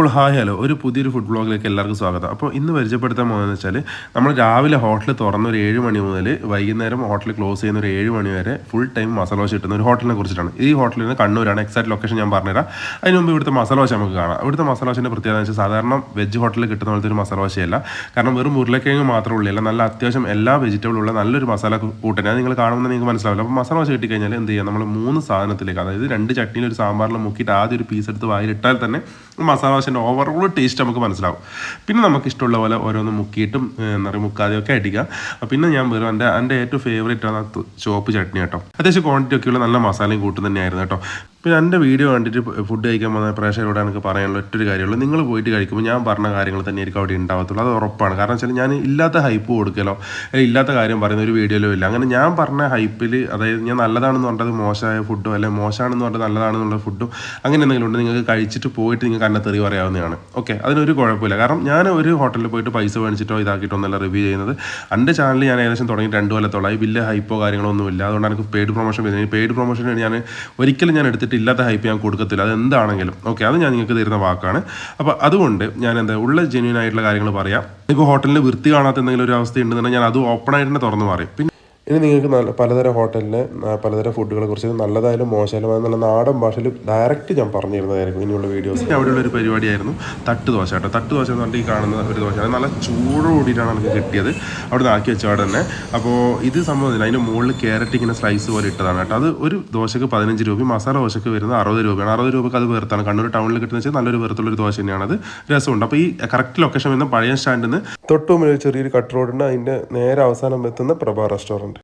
അപ്പോൾ hi hello ഒരു പുതിയൊരു ഫുഡ് ബ്ലോഗിലേക്ക് എല്ലാവർക്കും സ്വാഗതം. അപ്പോൾ ഇന്ന് പരിചയപ്പെടുത്താൻ പോകുന്നതെന്ന് വെച്ചാൽ നമ്മൾ രാവിലെ ഹോട്ടൽ തുറന്ന ഒരു ഏഴ് മണി മുതൽ വൈകുന്നേരം ഹോട്ടൽ ക്ലോസ് ചെയ്യുന്ന ഒരു ഏഴ് മണി വരെ ഫുൾ ടൈം മസാല ദോശ കിട്ടുന്ന ഒരു ഹോട്ടലിനെ കുറിച്ചിട്ടാണ്. ഈ ഹോട്ടലിൽ നിന്ന് കണ്ണൂരാണ്. എക്സാക്ട് ലൊക്കേഷൻ ഞാൻ പറഞ്ഞുതരാം. അതിന് മുമ്പ് ഇവിടുത്തെ മസാല ദോശ നമുക്ക് കാണാം. ഇവിടുത്തെ മസാല ദോശന്റെ പ്രത്യേകത വെച്ചാൽ സാധാരണ വെജ് ഹോട്ടലിൽ കിട്ടുന്ന പോലത്തെ ഒരു മസാല ദോശയല്ല. കാരണം വെറും ഉരുളക്കിഴങ്ങ് മാത്രമേ ഉള്ളില്ല നല്ല അത്യാവശ്യം എല്ലാ വെജിറ്റബിൾ ഉള്ള നല്ലൊരു മസാല കൂട്ടനെ നിങ്ങൾ കാണുമ്പോൾ നിങ്ങൾക്ക് മനസ്സിലാവില്ല. അപ്പോൾ മസാല ദോശ കിട്ടിക്കഴിഞ്ഞാൽ എന്ത് ചെയ്യാം? നമ്മൾ മൂന്ന് സാധനത്തിലേക്ക് അതായത് രണ്ട് ചട്നിയിൽ ഒരു സാമ്പാറിൽ മുക്കിയിട്ട് ആദ്യം ഒരു പീസ് എടുത്ത് വായിലിട്ടാൽ തന്നെ മസാല ദോശന്റെ ഓവറോൾ ടേസ്റ്റ് നമുക്ക് മനസ്സിലാവും. പിന്നെ നമുക്ക് ഇഷ്ടമുള്ള പോലെ ഓരോന്ന് മുക്കിയിട്ടും എന്താ പറയുക മുക്കാതെയൊക്കെ അടിക്കാം പിന്നെ ഞാൻ വെറും എന്റെ എന്റെ ഏറ്റവും ഫേവറേറ്റ് ആണ് ചോപ്പ് ചട്നി കേട്ടോ. അത്യാവശ്യം ക്വാണ്ടിറ്റി ഒക്കെയുള്ള നല്ല മസാലയും കൂട്ടും തന്നെയായിരുന്നു കേട്ടോ. പിന്നെ എന്റെ വീഡിയോ കണ്ടിട്ട് ഫുഡ് കഴിക്കാൻ പോകുന്ന പ്രേക്ഷകരോട് എനിക്ക് പറയാനുള്ള ഒറ്റൊരു കാര്യമുള്ളൂ. നിങ്ങൾ പോയിട്ട് കഴിക്കുമ്പോൾ ഞാൻ പറഞ്ഞ കാര്യങ്ങൾ തന്നെ എനിക്ക് അവിടെ ഉണ്ടാവത്തുള്ളൂ. അത് ഉറപ്പാണ്. കാരണം വെച്ചാൽ ഞാൻ ഇല്ലാത്ത ഹൈപ്പ് കൊടുക്കലോ അല്ലെങ്കിൽ ഇല്ലാത്ത കാര്യം പറയുന്ന ഒരു വീഡിയോയിലോ ഇല്ല. അങ്ങനെ ഞാൻ പറഞ്ഞ ഹൈപ്പിൽ അതായത് ഞാൻ നല്ലതാണെന്ന് പറഞ്ഞത് മോശമായ ഫുഡോ അല്ലെങ്കിൽ മോശമാണെന്ന് പറഞ്ഞത് നല്ലതാണെന്നുള്ള ഫുഡും അങ്ങനെ എന്തെങ്കിലും ഉണ്ട് നിങ്ങൾക്ക് കഴിച്ചിട്ട് പോയിട്ട് നിങ്ങൾക്ക് അന്നെ തെറി പറയാവുന്നതാണ്. ഓക്കെ അതിനൊരു കുഴപ്പമില്ല. കാരണം ഞാൻ ഒരു ഹോട്ടലിൽ പോയിട്ട് പൈസ മേടിച്ചിട്ടോ ഇതാക്കിയിട്ടോ എന്നല്ല റിവ്യൂ ചെയ്യുന്നത്. എന്റെ ചാനൽ ഞാൻ ഏകദേശം തുടങ്ങി രണ്ട് ഈ വലിയ ഹൈപ്പോ കാര്യങ്ങളോ ഒന്നുമില്ല. അതുകൊണ്ട് എനിക്ക് പെയ്ഡ് പ്രൊമോഷൻ വരുന്നത്. പെയ്ഡ് പ്രൊമോഷൻ ഞാൻ ഒരിക്കലും ഞാൻ എടുത്തിട്ട് ഇല്ലാത്ത ഹൈപ്പ് ഞാൻ കൊടുക്കത്തില്ല. അത് എന്താണെങ്കിലും ഓക്കെ അത് ഞാൻ നിങ്ങൾക്ക് തരുന്ന വാക്കാണ്. അപ്പോൾ അതുകൊണ്ട് ഞാൻ എന്താ ഉള്ള ജെന്യൂൻ ആയിട്ടുള്ള കാര്യങ്ങൾ പറയാം. ഇപ്പോൾ ഹോട്ടലിൽ വൃത്തി കാണാത്ത എന്തെങ്കിലും ഒരു അവസ്ഥ ഉണ്ടെന്നുണ്ടെങ്കിൽ ഞാൻ അത് ഓപ്പൺ ആയിട്ട് തന്നെ തുറന്ന് പറയും. പിന്നെ ഇനി നിങ്ങൾക്ക് നല്ല പലതരം ഹോട്ടലിലെ പലതര ഫുഡുകളെ കുറിച്ച് നല്ലതായാലും മോശമായാലും എന്നുള്ള നാടൻ ഭാഷയിൽ ഡയറക്റ്റ് ഞാൻ പറഞ്ഞു തരുന്നതായിരിക്കും ഇനിയുള്ള വീഡിയോസ് അവിടെയുള്ള ഒരു പരിപാടിയായിരുന്നു തട്ട് ദോശ കേട്ടോ. തട്ട് ദോശ എന്ന് പറഞ്ഞിട്ട് ഈ കാണുന്ന ഒരു ദോശ. നല്ല ചൂട് കൂടിയിട്ടാണ് എനിക്ക് കിട്ടിയത്. അവിടെ നിന്ന് ആക്കി വെച്ച അവിടെ തന്നെ. അപ്പോൾ ഇത് സംഭവമില്ല അതിന്റെ മുകളിൽ ക്യാരറ്റ് ഇങ്ങനെ സ്ലൈസ് പോലെ ഇട്ടതാണ് കേട്ടോ. അത് ഒരു ദോശക്ക് പതിനഞ്ച് രൂപയും മസാല ദോശക്ക് വരുന്നത് അറുപത് രൂപയാണ്. അറുപത് രൂപക്ക് അത് വേർത്താണ്. കണ്ണൂർ ടൗണിൽ കിട്ടുന്ന വെച്ചാൽ നല്ലൊരു വേർത്തുള്ള ഒരു ദോശ തന്നെയാണ് അത്. രസമുണ്ട്. അപ്പോൾ ഈ കറക്റ്റ് ലൊക്കേഷൻ വരുന്ന പഴയ സ്റ്റാൻഡിൽ നിന്ന് തൊട്ട് ചെറിയൊരു കട്ട് റോഡുണ്ട് അതിന്റെ നേരെ അവസാനം എത്തുന്ന പ്രഭ റെസ്റ്റോറന്റ്